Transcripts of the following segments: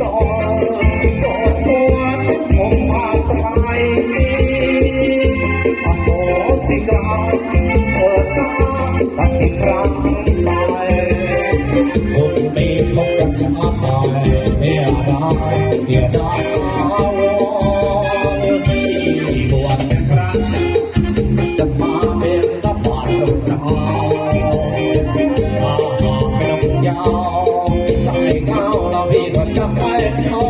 ต่อต่อตัผมมาตายอโหสิกรรมเปิดตาตัดครั้งไปคนไม่พบกับชาตายเมียดาเมียดาวที่บวชเป็นพระจะมาเป็นตาบาดลงดาวมาหาเป็นยาว วิรกับไปนอ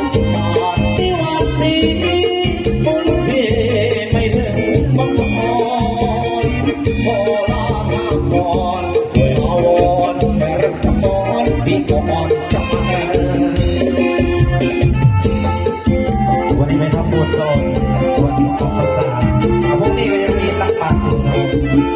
นชาติที่วันนี้บุญพี่ไม่ถึงบังอ่อนโบราณนครเคยอาวอนแต่รักสมอนพี่ก็อ่อนใจวันนี้ไม่ทำบุญโดนวันออกภาษาเอาพวกนี้ก็ยังมีตักบาตรอยู่นะ